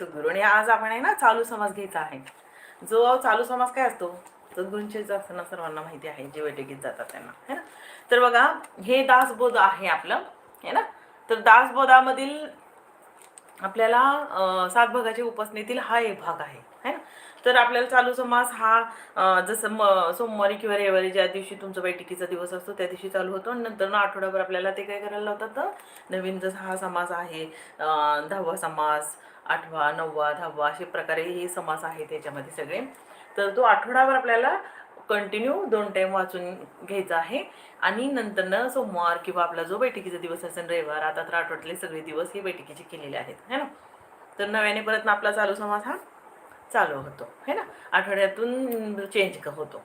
सद्गुरू आणि आज आपण आहे ना चालू समाज घ्यायचा आहे. जो चालू समाज काय असतो? सद्गुरूंचे असताना सर्वांना माहिती आहे. जे बैठकीत जातात त्यांना. है ना? तर बघा हे दासबोध आहे आपलं. है ना? तर दासबोधामधील आपल्याला सात भागाच्या उपासनेतील हा एक भाग आहे. है ना? तर आपल्याला चालू समास हा जसं म सोमवारी किंवा रविवारी ज्या दिवशी तुमचा बैठकीचा दिवस असतो त्या दिवशी चालू होतो. आणि नंतर ना आठवड्याभर आपल्याला ते काय करायला लावतात? तर नवीन जसा हा समास आहे दहावा समास आठवा नववा दहावा असे प्रकारे हे समास आहे त्याच्यामध्ये सगळे. तर तो आठवडाभर आपल्याला कंटिन्यू दोन टाईम वाचून घ्यायचा आहे. आणि नंतरनं सोमवार किंवा आपला जो बैठकीचा दिवस असेल रविवार आता तर आठवड्यातले सगळे दिवस हे बैठकीचे केलेले आहेत. है ना? तर नव्याने परत ना आपला चालू समास हा चालू होतो. है ना? आठवड्यातून चेंज होतो.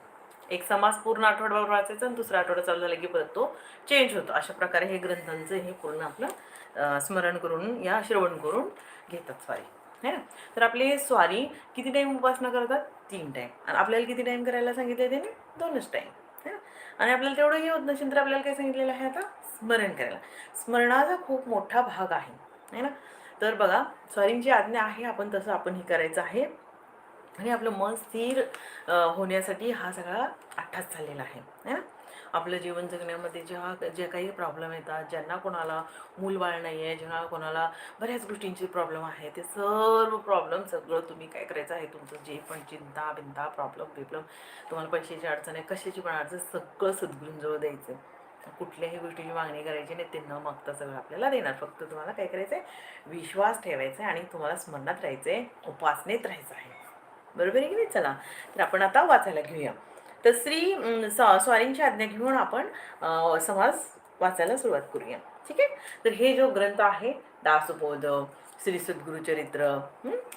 एक समास पूर्ण आठवड्यावर वाचायचा आणि दुसरा आठवडा चालू झाला की परत तो चेंज होतो. अशा प्रकारे हे ग्रंथांचं हे पूर्ण आपलं स्मरण करून या श्रवण करून घेतात स्वारी है ना? तर आपली स्वारी किती टाईम उपासना करतात? तीन टाईम आणि आपल्याला किती टाईम करायला सांगितलं त्याने? दोनच टाईम है ना? आणि आपल्याला तेवढं हे होत नसेल तर आपल्याला काय सांगितलेलं आहे आता? स्मरण करायला. स्मरणाचा खूप मोठा भाग आहे. है ना? तर बघा स्वारींची आज्ञा आहे आपण तसं आपण हे करायचं आहे. आणि आपलं मन स्थिर होण्यासाठी हा सगळा अठ्ठास झालेला आहे. है ना? आपलं जीवन जगण्यामध्ये जेव्हा जे काही प्रॉब्लेम येतात ज्यांना कोणाला मूलबाळ नाही आहे ज्यांना कोणाला बऱ्याच गोष्टींचे प्रॉब्लेम आहे ते सर्व प्रॉब्लेम सगळं तुम्ही काय करायचं आहे? तुमचं जे पण चिंता बिंता प्रॉब्लेम बिब्लम तुम्हाला पैशाची अडचण आहे कशाची पण अडचण सगळं सद्गुरूंजवळ द्यायचं. कुठल्याही गोष्टीची मागणी करायची नाही ते न मागता सगळं आपल्याला देणार. फक्त तुम्हाला काय करायचं आहे विश्वास ठेवायचा आहे आणि तुम्हाला स्मरणात राहायचं आहे उपासनेत राहायचं आहे. बरोबर आहे की नाही? चला तर आपण आता वाचायला घेऊया. तर श्री स्वारींची आज्ञा घेऊन आपण समाज वाचायला सुरुवात करूया. ठीक आहे? तर हे जो ग्रंथ आहे दासबोध श्री सद्गुरुचरित्र.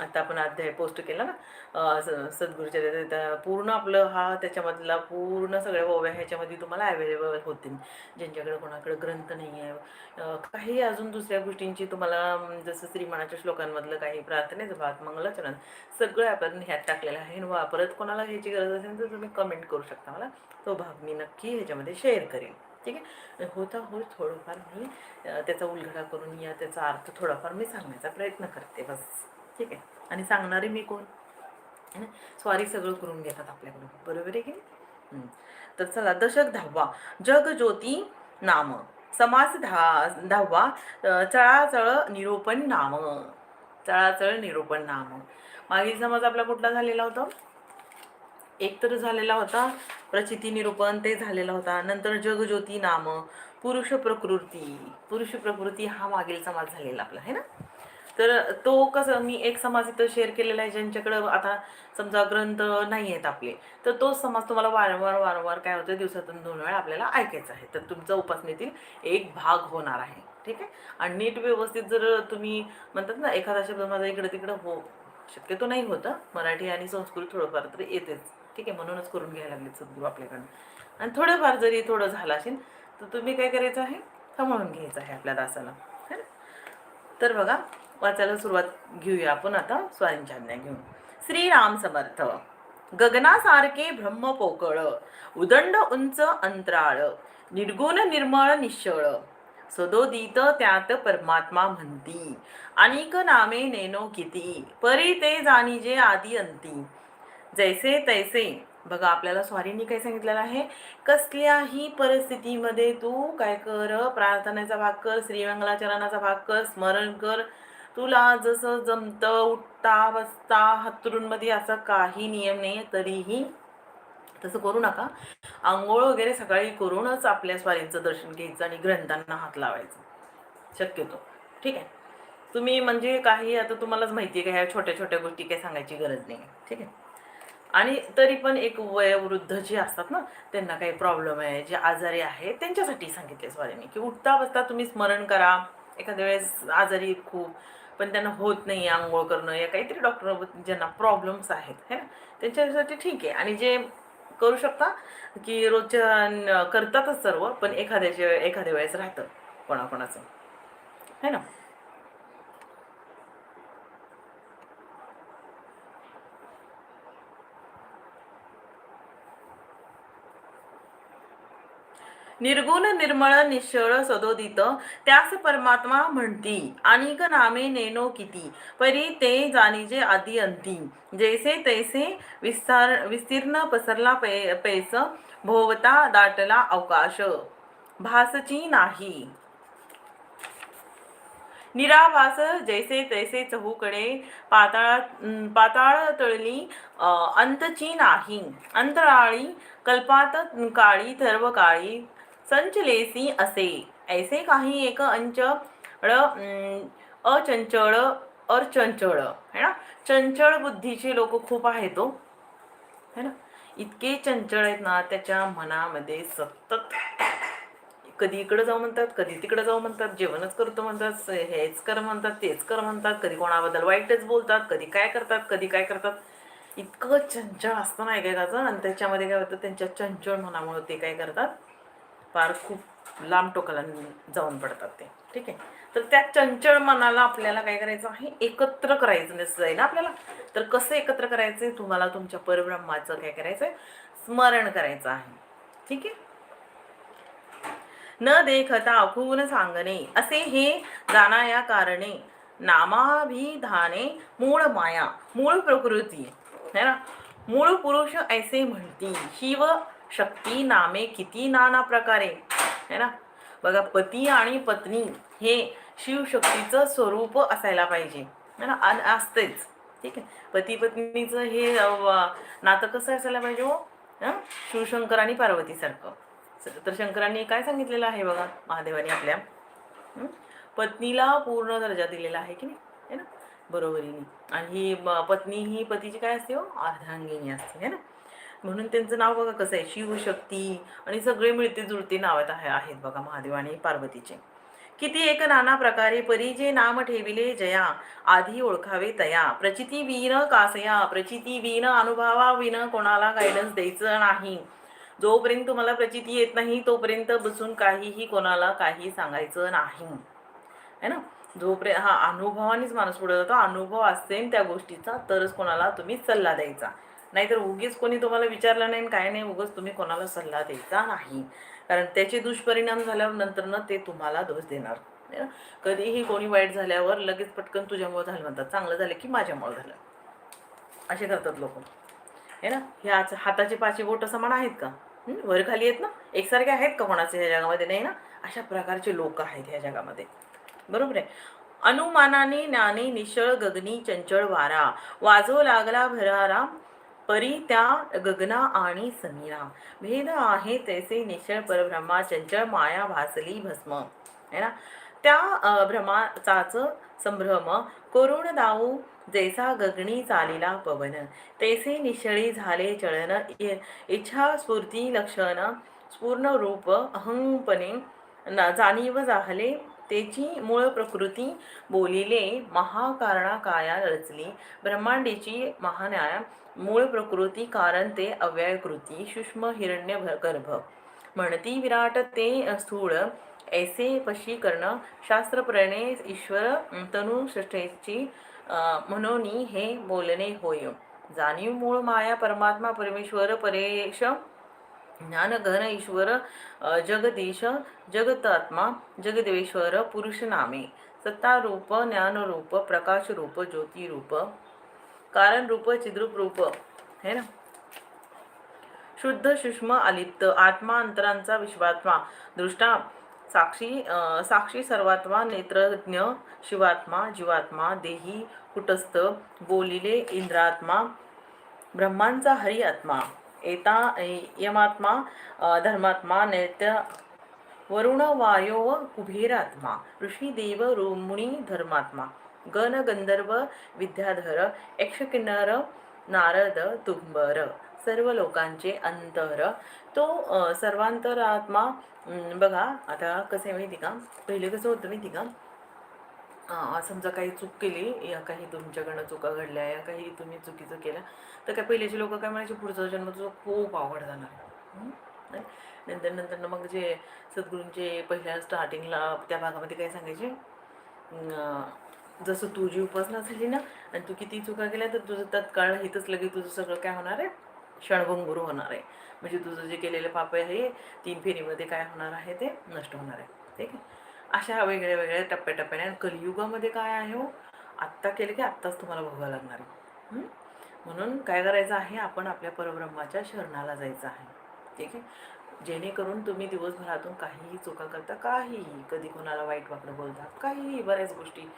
आता आपण अध्याय पोस्ट केला ना? सद्गुरुचरित्र. पूर्ण आपलं हा त्याच्यामधला पूर्ण सगळ्या ओव्या ह्याच्यामध्ये तुम्हाला अवेलेबल होतील. ज्यांच्याकडे कोणाकडे ग्रंथ नाही आहे काही अजून दुसऱ्या गोष्टींची तुम्हाला जसं श्रीमानाच्या श्लोकांमधलं काही प्रार्थनेचं भात मंगलाचरण सगळं आपण ह्यात टाकलेलं आहे. आणि वा परत कोणाला ह्याची गरज असेल तर तुम्ही कमेंट करू शकता मला. तो भाग मी नक्की ह्याच्यामध्ये शेअर करेन. ठीक आहे? होता होत थोडंफार मी त्याचा उलगडा करून या त्याचा अर्थ थोडाफार मी सांगण्याचा प्रयत्न करते बस. ठीक आहे? आणि सांगणारे मी कोण? है ना? स्वारी सगळं करून घेतात आपल्याकडून. बरोबर आहे की नाही? तर चला दशक दहावा. जग ज्योती नाम. समास धा दहावा. चळाचळ निरोपण नाम. चळाचळ निरोपण नाम. मागील समाज आपला कुठला झालेला होता? एक तर झालेला होता प्रचिती निरूपण ते झालेला होता नंतर जगज्योती नाम पुरुष प्रकृती पुरुष प्रकृती हा मागील समाज झालेला आपला आहे ना? तर तो कसं मी एक समाज इथं शेअर केलेला आहे ज्यांच्याकडं आता समजा ग्रंथ नाही आहेत आपले तर तोच समाज तुम्हाला वारंवार वारंवार काय होतं दिवसातून दोन वेळा आपल्याला ऐकायचा आहे. तर तुमचा उपासनेतील एक भाग होणार आहे ठीक आहे? आणि नीट व्यवस्थित जर तुम्ही म्हणतात ना एखादा शब्द माझा इकडं तिकडं हो शक्यतो नाही होतं मराठी आणि संस्कृत थोडंफार तर येतेच. ठीक आहे म्हणूनच करून घ्यायला लागले सद्गुरू आपल्याकडनं. आणि थोडंफार जरी थोडं झालं असेल तर तुम्ही काय करायचं आहे? सांभाळून घ्यायचं आहे आपल्या दासाला. है ना? तर बघा वाचायला सुरुवात घेऊया आपण आता स्वारींच्या आज्ञा घेऊन. श्रीराम समर्थ गगनासारखे ब्रह्म पोकळ उदंड उंच अंतराळ निर्गुण निर्मळ निश्चळ सदोदित त्यात परमात्मा म्हणती अनेक नामे नेनो किती परी ते जाणीजे आदी अंती जैसे तैसे. बघा आपल्याला स्वारींनी काय सांगितलेलं आहे? कसल्याही परिस्थितीमध्ये तू काय कर प्रार्थनेचा भाग कर श्रीमंगलाचरणाचा भाग कर स्मरण कर. तुला जसं जमतं उठता बसता हातरूनमध्ये असं काही नियम नाही तरीही तसं करू नका. आंघोळ वगैरे सकाळी करूनच आपल्या स्वारींचं दर्शन घ्यायचं आणि ग्रंथांना हात लावायचं. शक्यतो. ठीक आहे? तुम्ही म्हणजे काही आता तुम्हालाच माहिती आहे का ह्या छोट्या छोट्या गोष्टी काही सांगायची गरज नाही ठीक आहे? आणि तरी पण एक वयोवृद्ध जे असतात ना त्यांना काही प्रॉब्लेम आहे. जे आजारी आहेत त्यांच्यासाठी सांगितले स्वारीने की उठता बसता तुम्ही स्मरण करा. एखाद्या वेळेस आजारी खूप पण त्यांना होत नाही आंघोळ करणं. या काहीतरी डॉक्टर ज्यांना प्रॉब्लेम्स आहेत है ना? त्यांच्यासाठी ठीक आहे. आणि जे करू शकता की रोजच्या करतातच सर्व पण एखाद्याच्या एखाद्या वेळेस राहतं कोणाकोणाचं. है ना? निर्गुण निर्मळ निश्चळ सदोदित त्यास परमात्मा म्हणती. अनेक नामे नेनो किती परी ते जाणीजे आदी अंती. जैसे तैसे विस्तार विस्तीर्ण पसरला पै पैस भोवता दाटला अवकाश. भासची नाही. निराभास जैसे तैसे चहूकडे पाताळ पाताळ तळली अंतची नाही. अंतराळी कल्पात काळी सर्व काळी संचलेसी असे. ऐसे काही एक अंच अं, अचंचळ अचंचळ है ना? चंचळ बुद्धीचे लोक खूप आहेत तो है ना? इतके चंचळ आहेत ना त्याच्या मनामध्ये सतत कधी इकडं जाऊ म्हणतात कधी तिकडं जाऊ म्हणतात जेवणच करतो म्हणतात हेच कर म्हणतात तेच कर म्हणतात कधी कोणाबद्दल वाईटच बोलतात कधी काय करतात कधी काय करतात. इतकं चंचळ असतं ना एकेकाचं आणि त्याच्यामध्ये काय होतं त्यांच्या चंचळ मनामुळे ते काय करतात? फार खूप लांब टोकाला जाऊन पडतात ते. ठीक आहे? तर त्या चंचळ मनाला आपल्याला काय करायचं आहे? एकत्र करायचं नसं आहे ना आपल्याला? तर कसं एकत्र करायचं आहे? तुम्हाला तुमच्या परब्रह्माचं काय करायचं आहे? स्मरण करायचं आहे. ठीक आहे? न देखता अखून सांगणे असे हे जाणा या कारणे नामाभिधाने मूळ माया मूळ प्रकृती है ना? मूळ पुरुष ऐसे म्हणती शिव शक्ती नामे किती नाना प्रकारे है ना? बघा पती आणि पत्नी हे शिवशक्तीचं स्वरूप असायला पाहिजे है ना? असतेच ठीक आहे? पती पत्नीचं हे नातं कसं असायला पाहिजे हो? शिवशंकर आणि पार्वतीसारखं स- तर शंकरांनी काय सांगितलेलं आहे बघा महादेवाने आपल्या? पत्नीला पूर्ण दर्जा दिलेला आहे की नाही? है ना? बरोबरीने. आणि ही पत्नी ही पतीची काय असते हो? अर्धांगिनी असते है ना? म्हणून त्यांचं नाव बघा कसं आहे शिवशक्ती आणि सगळे मिळते जुळते नावात आहे आहेत बघा महादेव आणि पार्वतीचे. किती एक नाना प्रकारे परी जे नाम ठेविले जया आधी ओळखावे तया. प्रचिती वीन कासया प्रचिती वीन अनुभवा विन कोणाला गायडन्स द्यायचं नाही. जोपर्यंत तुम्हाला प्रचिती येत नाही तोपर्यंत बसून काहीही कोणाला काही सांगायचं नाही. है ना? जोपर्यंत हा अनुभवानेच माणूस पुढे जातो. अनुभव असेल त्या गोष्टीचा तरच कोणाला तुम्ही सल्ला द्यायचा. नाहीतर उगीच कोणी तुम्हाला विचारलं नाही काय नाही उगच तुम्ही कोणाला सल्ला द्यायचा नाही. कारण त्याचे दुष्परिणाम झाल्यावर नंतर ते तुम्हाला दोष देणार. है ना? कधीही कोणी वाईट झाल्यावर लगेच पटकन तुझ्यामुळे झालं म्हणतात. चांगलं झालं की माझ्यामुळे झालं. असे करतात लोक. आहे ना? ह्या हाताचे पाचशे बोट समान आहेत का? वर खाली आहेत ना? एकसारखे आहेत का कोणाचे ह्या जगामध्ये? नाही ना? अशा प्रकारचे लोक आहेत ह्या जगामध्ये. बरोबर आहे? अनुमानाने ज्ञाने निशळ गगनी चंचळ वारा. वाजो लागला भरारा. परी त्या गगना आणि समीरा. भेद आहे तैसे निश्चळ परब्रह्मा चंचळ माया भासली भस्म. है ना? त्या भ्रमाचाच संभ्रम करुण दाऊ जैसा गगनी चालिला पवन. तैसे निश्चळी झाले चळन इ- इच्छा स्फूर्ती लक्षण स्पूर्ण रूप अहंपणे जाणीव झाले तेची मूळ प्रकृती बोलिले महाकारणा काया रचली. ब्रह्मांडीची महान्याय मूळ प्रकृती कारण ते अव्यय कृती सूक्ष्म हिरण्य गर्भ. म्हणती विराट ते स्थूळ ऐसे पशी कर्ण शास्त्रप्रणे ईश्वर तनु सृष्टीची म्हणून हे बोलणे होय. जाणीव मूळ माया परमात्मा परमेश्वर परेश ज्ञान घन ईश्वर जगदीश जगतात्मा जगदेश्वर पुरुष नामे ज्ञानरूप रूप ज्ञान रूप प्रकाश रूप कारण चिद्रूप रूप है ना? शुद्ध सूक्ष्म अलिप्त आत्मा अंतरांचा विश्वात्मा दृष्टा साक्षी साक्षी सर्वात्मा नेत्रज्ञ शिवात्मा जीवात्मा देही कुटस्थ बोलिले इंद्रात्मा ब्रह्मांचा हरी आत्मा एता यमात्मा धर्मात्मा नैत्य वरुण वायो कुबेरात्मा ऋषी देव धर्मात्मा गण गंधर्व विद्याधर यक्षकिन्नर नारद तुंबर सर्व लोकांचे अंतर. तो सर्वांतरात्मा बघा आता कसं आहे माहिती का? पहिले कसं होतं माहिती का? समजा काही चूक केली या काही तुमच्याकडनं चुका घडल्या या काही तुम्ही चुकीचं केलं तर काय पहिल्याचे लोक काय म्हणायचे पुढचा जन्म तुझं खूप आवड जाणार नाही? नंतर नंतर मग जे सद्गुरूंचे पहिल्या स्टार्टिंगला त्या भागामध्ये काय सांगायचे? जसं तुझी उपासना झाली ना आणि तू किती चुका केल्या तर तुझं तत्काळ हितच लगेच तुझं सगळं काय होणार आहे? क्षणभंगूर होणार आहे. म्हणजे तुझं जे केलेलं पाप आहे तीन फेरीमध्ये काय होणार आहे ते? नष्ट होणार आहे. ठीक आहे? अशा वेगळ्या वेगळ्या टप्प्याटप्प्याने. आणि कलियुगामध्ये काय आहे हो? आत्ता केलं की आत्ताच तुम्हाला भोगावं लागणार आहे. म्हणून काय करायचं आहे? आपण आपल्या परब्रह्माच्या शरणाला जायचं आहे. ठीक आहे? जेणेकरून तुम्ही दिवसभरातून काहीही चुका करता काहीही. कधी कोणाला वाईट वाकडं बोलतात काहीही. बऱ्याच गोष्टी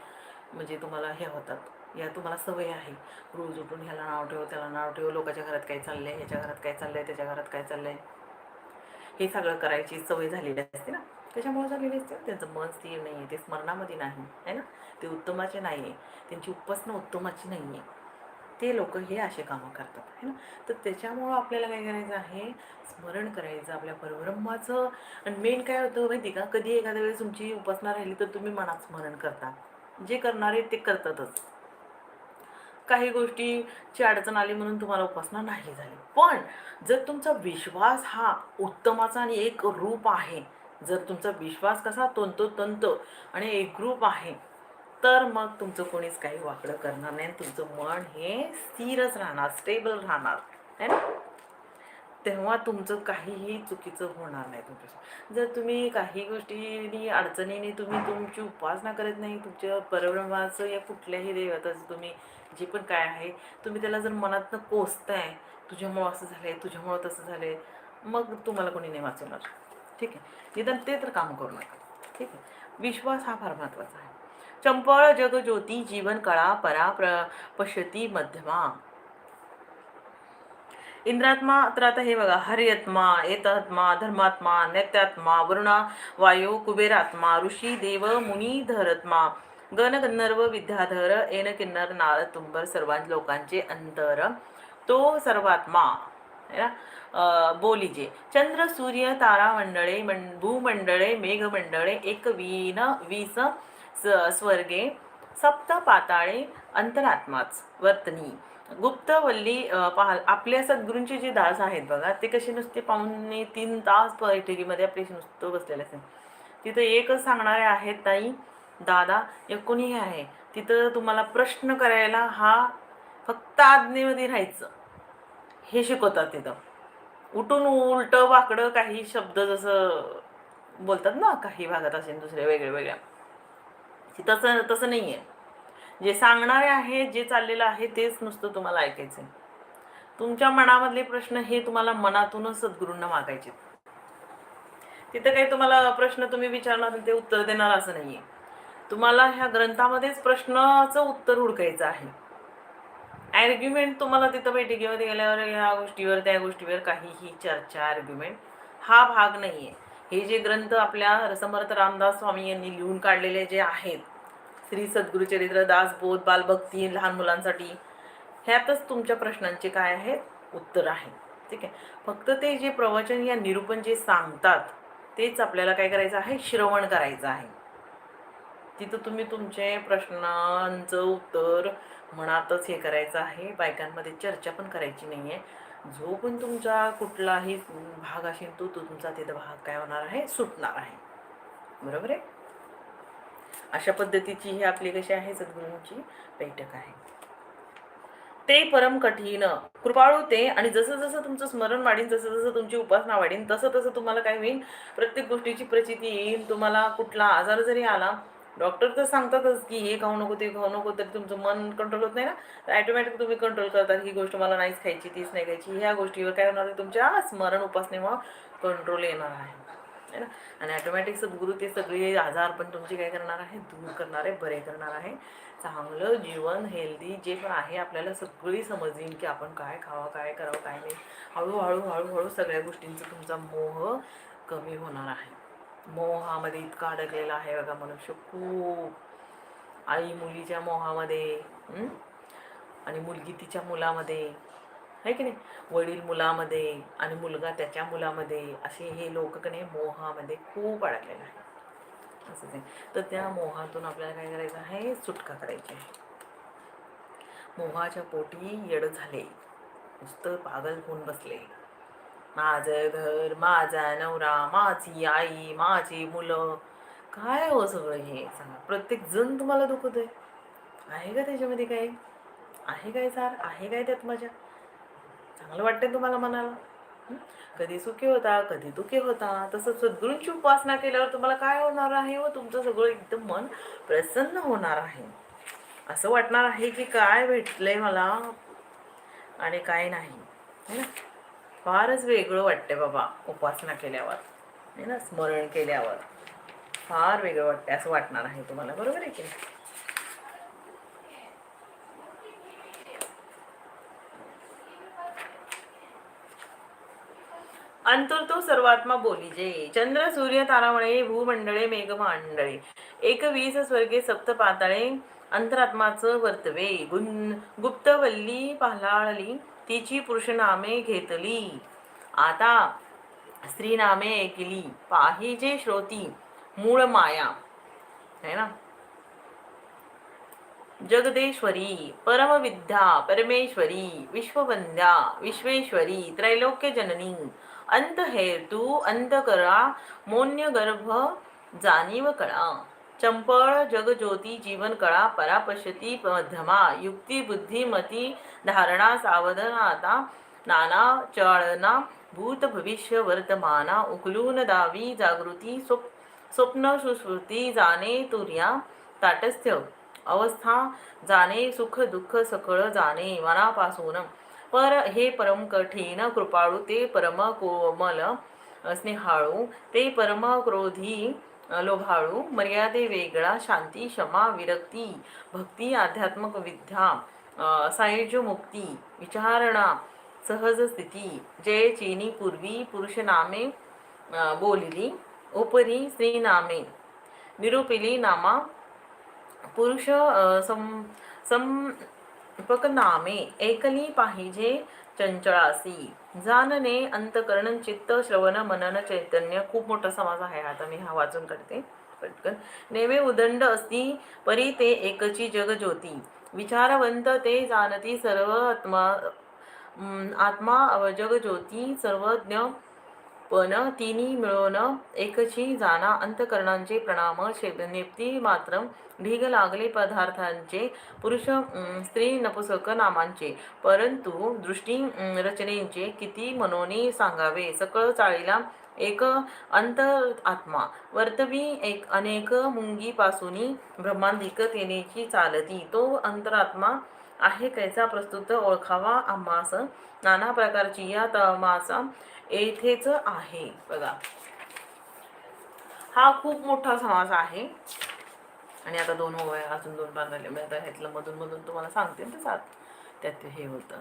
म्हणजे तुम्हाला हे होतात. या तुम्हाला सवय आहे. रोज उठून ह्याला नाव ठेव त्याला नाव ठेव. लोकांच्या घरात काय चाललं आहे ह्याच्या घरात काय चाललं आहे त्याच्या घरात काय चाललं आहे हे सगळं करायची सवय झालेली असते ना. त्याच्यामुळे झालेले असते त्यांचं मन स्थिर नाही आहे ते स्मरणामध्ये नाही आहे ना? ते उत्तमाचे नाही आहे त्यांची उपासना उत्तमाची नाही आहे ते लोक हे असे कामं करतात है ना? तर त्याच्यामुळं आपल्याला काय करायचं आहे? स्मरण करायचं आपल्या परब्रह्माचं. आणि मेन काय होतं माहिती का? कधी एखाद्या वेळेस तुमची उपासना राहिली तर तुम्ही मनात स्मरण करता. जे करणारे ते करतातच. काही गोष्टीची अडचण आली म्हणून तुम्हाला उपासना नाही झाली. पण जर तुमचा विश्वास हा उत्तमाचा आणि एक रूप आहे जर तुमचा विश्वास कसा तंतोतंत आणि एक ग्रुप आहे तर मग तुमचं कोणीच काही वाकडं करणार नाही आणि तुमचं मन हे स्थिरच राहणार स्टेबल राहणार है ना? तेव्हा तुमचं काहीही चुकीचं होणार नाही तुमच्या जर तुम्ही काही गोष्टींनी अडचणीने तुम्ही तुमची उपासना करत नाही तुमच्या परब्रह्माचं या कुठल्याही देवताचं तुम्ही जे पण काय आहे तुम्ही त्याला जर मनातनं कोसताय तुझ्यामुळं असं झालं आहे तुझ्यामुळं तसं झालं आहे मग तुम्हाला कोणी नाही वाचवणार. ठीक आहे. निदान ते तर काम करू नका. ठीक आहे. विश्वास हा फार महत्त्वाचा आहे. चंपळ जग ज्योती जीवन कळा परा प्र पश्यती मध्यमा. इंद्रात्मा तर आता हे बघा हरिआत्मा एतात्मा धर्मात्मा नैत्यात्मा वरुणा वायू कुबेरात्मा ऋषी देव मुनी धरत्मा. गण गंधर्व विद्याधर एन किन्नर नारद तुंबर सर्वां लोकांचे अंतर. तो सर्वात्मा. है ना बोलिजे. चंद्र सूर्य तारा मंडळे मं भूमंडळे मेघमंडळे एक वीन वीस स्वर्गे सप्त पाताळे अंतरात्माच वर्तनी. गुप्तवल्ली पहा आपल्या सद्गुरूंचे जे दास आहेत बघा ते कसे नुसते पाहुणे तीन तास बैठकीमध्ये आपले नुसतं बसलेले असते तिथं एकच सांगणारे आहेत ताई दादा या कोणीही आहे तिथं तुम्हाला प्रश्न करायला हा फक्त आज्ञेमध्ये राहायचं. हे शिकवतात तिथं. उठून उलटं वाकडं काही शब्द जसं बोलतात ना काही भागात असेल दुसऱ्या वेगळ्या वेगळ्या तसं तसं नाही आहे जे सांगणारे आहे जे चाललेलं आहे तेच नुसतं तुम्हाला ऐकायचं आहे तुमच्या मनामधले प्रश्न हे तुम्हाला मनातूनच सद्गुरूंना मागायचे तिथं काही तुम्हाला प्रश्न तुम्ही विचारणार ते उत्तर देणार असं नाही आहे तुम्हाला ह्या ग्रंथामध्येच प्रश्नाचं उत्तर हुडकायचं आहे. ॲर्ग्युमेंट तुम्हाला तिथं बैठकीमध्ये गेल्यावर ह्या गोष्टीवर त्या गोष्टीवर काहीही चर्चा ॲर्ग्युमेंट हा भाग नाही आहे हे जे ग्रंथ आपल्या रसमर्थ रामदास स्वामी यांनी लिहून काढलेले जे आहेत श्री सद्गुरुचरित्र दासबोध बालभक्ती लहान मुलांसाठी ह्यातच तुमच्या प्रश्नांचे काय आहेत? उत्तर आहे. ठीक आहे? फक्त ते जे प्रवचन या निरूपण जे सांगतात तेच आपल्याला काय करायचं आहे? श्रवण करायचं आहे. तिथं तुम्ही तुमचे प्रश्नांचं उत्तर मनातच हे करायचं आहे. बायकांमध्ये चर्चा पण करायची नाही आहे जो पण तुमचा कुठलाही भाग असेल तो तो तुमचा तिथं भाग काय होणार आहे? सुटणार आहे. बरोबर आहे? अशा पद्धतीची ही आपली कशी आहे? सद्गुरूंची बैठक आहे. ते परम कठीण कृपाळू ते आणि जसं जसं तुमचं स्मरण वाढीन जसं जसं तुमची उपासना वाढीन तसं तसं तुम्हाला काय होईल? प्रत्येक गोष्टीची प्रचिती येईल. तुम्हाला कुठला आजार जरी आला डॉक्टर तर सांगतातच की हे खाऊ नको ते खाऊ नको तरी तुमचं मन कंट्रोल होत नाही ना. तर ॲटोमॅटिक तुम्ही कंट्रोल करतात ही गोष्ट मला नाहीच खायची तीच नाही खायची. ह्या गोष्टीवर काय होणार आहे? तुमच्या स्मरण उपासनेमुळं कंट्रोल येणार आहे. है ना? आणि ॲटोमॅटिक सद्गुरू ते सगळे आजार पण तुमचे काय करणार आहे? दूर करणार आहे बरे करणार आहे. चांगलं जीवन हेल्दी जे पण आहे आपल्याला सगळी समजेल की आपण काय खावं काय करावं काय नाही. हळूहळू हळूहळू सगळ्या गोष्टींचा तुमचा मोह कमी होणार आहे. मोहामध्ये इतका अडकलेला आहे बघा मनुष्य खूप. आई मुलीच्या मोहामध्ये आणि मुलगी तिच्या मुलामध्ये आहे की नाही? वडील मुलामध्ये आणि मुलगा त्याच्या मुलामध्ये असे हे लोक कने मोहामध्ये खूप अडकलेलं आहे असं आहे. तर त्या मोहातून आपल्याला काय करायचं आहे? सुटका करायची आहे. मोहाच्या पोटी येड झाले. नुसतं पागल होऊन बसले. माझं घर माझा नवरा माझी आई माझी मुलं. काय हो सगळं हे? सांगा. प्रत्येक जण तुम्हाला दुखत आहे आहे का त्याच्यामध्ये काय आहे काय सार? आहे काय त्यात मजा? चांगलं वाटतंय तुम्हाला मनाला. कधी सुखी होता कधी दुखी होता. तसं सद्गुरूंची उपासना केल्यावर तुम्हाला काय होणार आहे व तुमचं सगळं एकदम मन प्रसन्न होणार आहे. असं वाटणार आहे की काय भेटलंय मला? आणि काय नाही. है ना? फारच वेगळं वाटते बाबा उपासना केल्यावर. आहे ना? स्मरण केल्यावर. फार वेगळं वाटते असं वाटणार आहे तुम्हाला. बरोबर आहे की नाही? अंतर तो सर्वात्मा बोलीजे चंद्र सूर्य तारामळे भूमंडळे मेघमांडळे. एक वीस स्वर्गे सप्त पाताळे अंतरात्माचं वर्तवे. गुण गुप्तवल्ली पालाळली तिची पुरुषनामे घेतली. आता स्त्रीनामे ऐकली पाहिजे श्रोती मूळ माया. है ना? जगदेश्वरी परमविद्या परमेश्वरी विश्ववंद्या विश्वेश्वरी त्रैलोक्य जननी. अंत हेतू अंतकरा मोन्य गर्भ जाणीव कळा चंपळ जगज्योती जीवन कळा परापशती मध्यमा युक्ती बुद्धी मती धारणा सावधानता नाना चाळना भूत भविष्य वर्तमाना उकलून दावी जागृती स्वप् स्वप्न सुश्रुती जाणे तुर्या ताटस्थ्य अवस्था जाणे सुख दुःख सकळ जाणे मनापासून. पर हे परम कठीण कृपाळू ते परम कोमल स्नेहाळू ते परम क्रोधी लोभाळू मर्यादे वेगळा शांती क्षमा विरक्ती भक्ती आध्यात्मक विद्या अ, मुक्ती विचारणा सहज स्थिती जय चीनी पूर्वी पुरुष नामे अ, बोलिली उपरी स्त्री नामे नामा पुरुष सं संपक नामे एकली पाहिजे चंचळासी जाणणे अंतकरण चित्त श्रवण मनन चैतन्य खूप मोठा समाज आहे. आता मी हा वाचून काढते. पटकन. नेवे उदंड असती परी ते एकची जग ज्योती विचारवंत ते जाणती सर्व आत्मा आत्मा जगज्योती सर्वज्ञ पण तिन्ही मिळून एकची जाणा अंतकरणांचे प्रणाम छेद नेप्ती मात्र ढीग लागले पदार्थांचे पुरुष स्त्री नपुसक नामांचे. परंतु दृष्टी रचनेचे किती मनोनी सांगावे? सकळ चाळीला एक अंत आत्मा वर्तवी एक अनेक मुंगीपासूनी ब्रह्मांडिक तेनेची चालती. तो अंतरात्मा आहे कैसा प्रस्तुत ओळखावा? आम्हास नाना प्रकारची या तमाचा येथेच आहे. बघा. हा खूप मोठा समास आहे. आणि आता दोन ओव्या अजून दोन भाग झाले. मी आता ह्यातलं मधून मधून तुम्हाला सांगते ते सात त्यात हे होतं.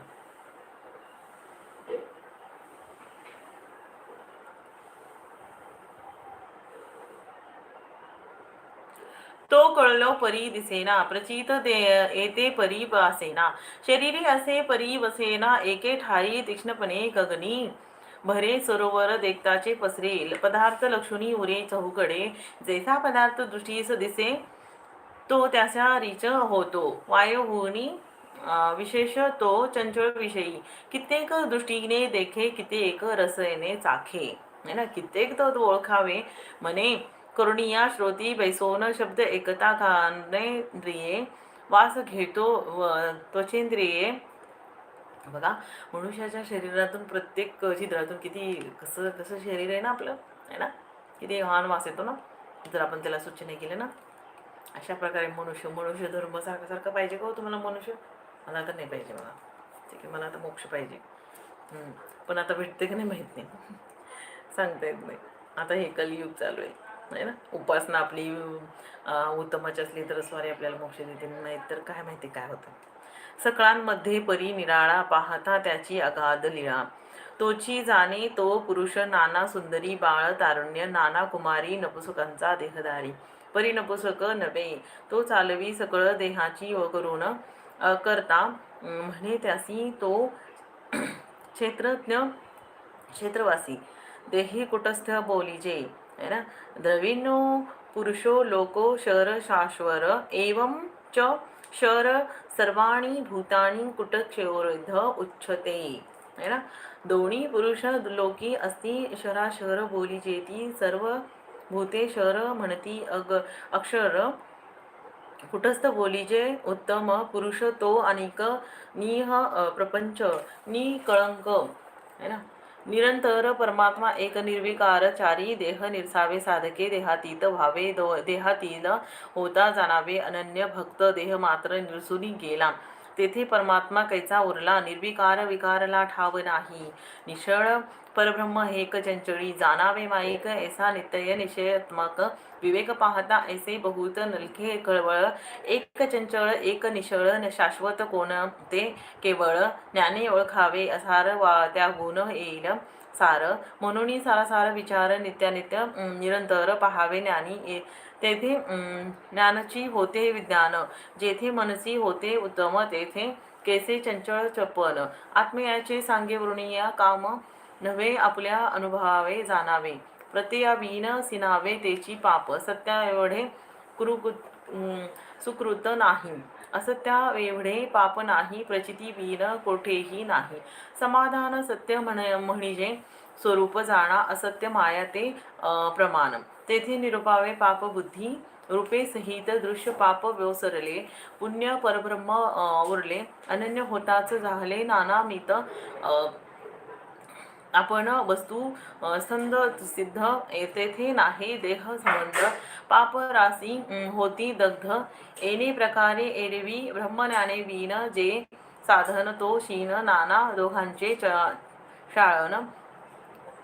तो कळलो परी दिसेना प्रचित दे येते परी वासेना शरीरी असे परी वसेना एके ठाई तीक्ष्णपणे गगनी. भरे सरोवर देखताचे पसरेल. पदार्थ लक्ष्मी उरे चहूकडे. जैसा पदार्थ दृष्टीस दिसे तो त्याचा रिच होतो. वायुभूनी विशेष तो चंचळ विषयी कित्येक दृष्टीने देखे कित्येक रसने चाखे. है ना? कित्येक तो तो ओळखावे. म्हणे करुणिया श्रोती बैसोन शब्द एकता कानेंद्रिये वास घेतो व त्वचेंद्रिये. बघा मनुष्याच्या शरीरातून प्रत्येक छिद्रातून किती कसं कसं शरीर आहे ना आपलं? आहे ना? किती वाहन वास येतो ना? जर आपण त्याला स्वच्छ नाही केलं ना? अशा प्रकारे मनुष्य मनुष्य धर्म सारखं सारखं पाहिजे का हो तुम्हाला मनुष्य? मला आता नाही पाहिजे मला ठीक आहे मला आता मोक्ष पाहिजे. हम्म. पण आता भेटते की नाही माहीत नाही. सांगता येत नाही. आता हे कलियुग चालू आहे. नाही ना? उपासना आपली उत्तमाची असली तर स्वारी आपल्याला मोक्ष देते. नाही तर काय माहिती काय होतं. सकळांमध्ये परी निराळा पाहता त्याची अगाध लीळा. तोची जाणे तो पुरुष नाना सुंदरी बाळ तारुण्य नाना कुमारी नपुसुकांचा देहदारी परिनपुसक नव्हे. तो चालवी सकळ देहाची व करून करता. म्हणे त्यासी तो क्षेत्रज्ञ क्षेत्रवासी. देही कुटस्थ बोलीजे. है ना? द्रविणो पुरुषो लोको शर शाश्वर. एवं च शर सर्वाणी भूतानी कुटक्षोरध उच्चते है ना? दोन्ही पुरुष लोकी असती शराशर बोलीजेती. सर्व भूते शर म्हणती अग अक्षर. कुटस्थ बोलीजे उत्तम पुरुष तो अनेक निह प्रपंच. निकळंक है ना? निरंतर परमात्मा एक निर्विकार चारी देह निरसावे साधके देहातीत व्हावे दो देहातील होता जाणावे अनन्य भक्त देह मात्र निरसुनी गेला. तेथे परमात्मा कैचा उरला निर्विकार विकारला ठाव नाही. निशळ परब्रह्म हेक चंचळी जाणावे माईक ऐसा नित्य निषयात्मक विवेक पाहता ऐसे बहुत नलखे कळवळ. एक चंचळ एक निशळ शाश्वत कोण? ते केवळ ज्ञाने ओळखावे असार वा त्या गुण येईल. सार. म्हणून सारा सार विचार नित्यानित्य निरंतर पाहावे ज्ञानी. ये- तेथे ज्ञानची होते विज्ञान जेथे मनसी होते उत्तम तेथे केसे चंचळ चपल. आत्मयाचे सांगे वृणीया काम नव्हे आपल्या अनुभवावे जाणावे. प्रत्ययावीन सिनावे तेची पाप. सत्या एवढे कुरुकृत सुकृत नाही. असत्या एवढे पाप नाही प्रचिती वीन कोठेही नाही. समाधान सत्य म्हण म्हणजे स्वरूप जाणा असत्य माया ते प्रमाण. तेथे निरुपावे पाप बुद्धी रूपे सहित दृश्य पाप व्यवसरले पुण्य परब्रह्म उरले अनन्य होताच झाले नानामित मित आपण वस्तू संद सिद्ध तेथे नाही देह संबंध पापरासी होती दग्ध एने प्रकारे एरवी ब्रह्मज्ञाने वीन जे साधन तो शीन नाना दोघांचे च- शाळन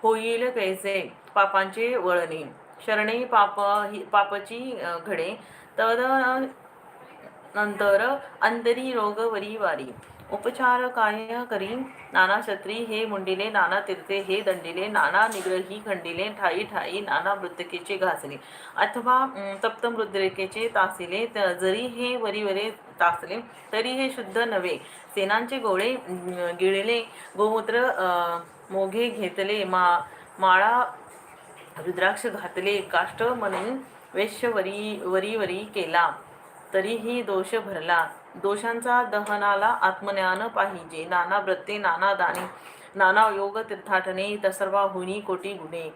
होईल कैसे पापांचे वळणे. शरणे पाप ही पापची घडे. तद नंतर अंतरी रोग वरी वारी. उपचार काय करी. नाना छत्री हे मुंडिले नाना तीर्थे हे दंडिले नाना निग्रही खंडिले ठाई ठाई नाना मृतकेचे घासले. अथवा तप्त मृद्रेकेचे तासिले जरी हे वरीवरे तासले तरी हे शुद्ध नव्हे. सेनांचे गोळे गिळले. गोमूत्र मोघे घेतले. मा माळा रुद्राक्ष घातले काष्ट म्हणून वेश्य वरी वरीवरी केला. तरीही दोष भरला. दोषांचा दहनाला आत्मज्ञान पाहिजे. नाना व्रते नाना दाने नाना योग तीर्थाटने तसर्वाहुनी कोटी गुणे.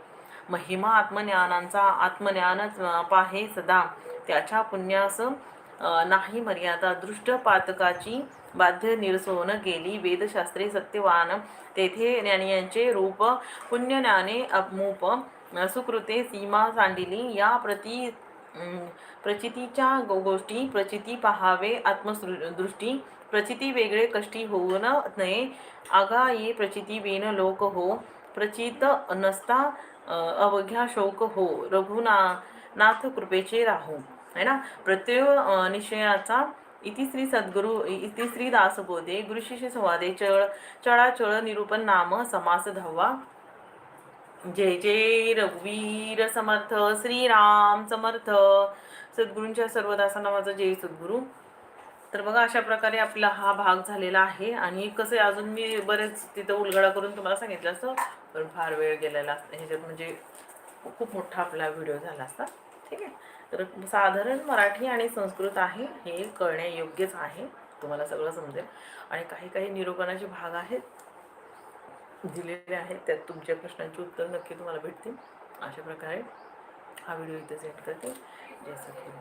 महिमा आत्मज्ञानांचा आत्मज्ञान पाहे सदा. त्याच्या पुण्यास नाही मर्यादा. दृष्ट पातकाची बाध्य निरसोन गेली वेदशास्त्रे सत्यवान. तेथे ज्ञानियांचे रूप पुण्यज्ञाने अपमूप सुकृते सीमा सांडिली. या प्रति प्रचितीच्या गो गोष्टी प्रचिती पहावे आत्मदृष्टी प्रचिती वेगळे कष्टी होऊ नये. आगा ये प्रचिती वेन लोक हो प्रचित नसता अवघ्या शोक हो. रघुना नाथ कृपेचे राहो. है ना? प्रत्यय निश्चयाचा. इति श्री सद्गुरु इति श्री दासबोधे. गुरुशिष्य संवादे चळ चळाचळ निरूपण नाम समास धावा. जय जय रघुवीर समर्थ श्रीराम समर्थ. सद्गुरूंच्या सर्व दासांना माझं जय सद्गुरू. तर बघा अशा प्रकारे आपला हा भाग झालेला आहे. आणि कसं आहे अजून मी बरेच तिथं उलगडा करून तुम्हाला सांगितलं असतं पण फार वेळ गेलेला असता ह्याच्यात म्हणजे खूप मोठा आपला व्हिडिओ झाला असता. ठीक आहे? तर साधारण मराठी आणि संस्कृत आहे हे कळण्यायोग्यच आहे. तुम्हाला सगळं समजेल. आणि काही काही निरूपणाचे भाग आहेत. दिलेले आहेत त्यात तुमच्या प्रश्नांची उत्तर नक्की तुम्हाला भेटतील. अशा प्रकारे हा व्हिडिओ इथे सेट करते. जय सखी.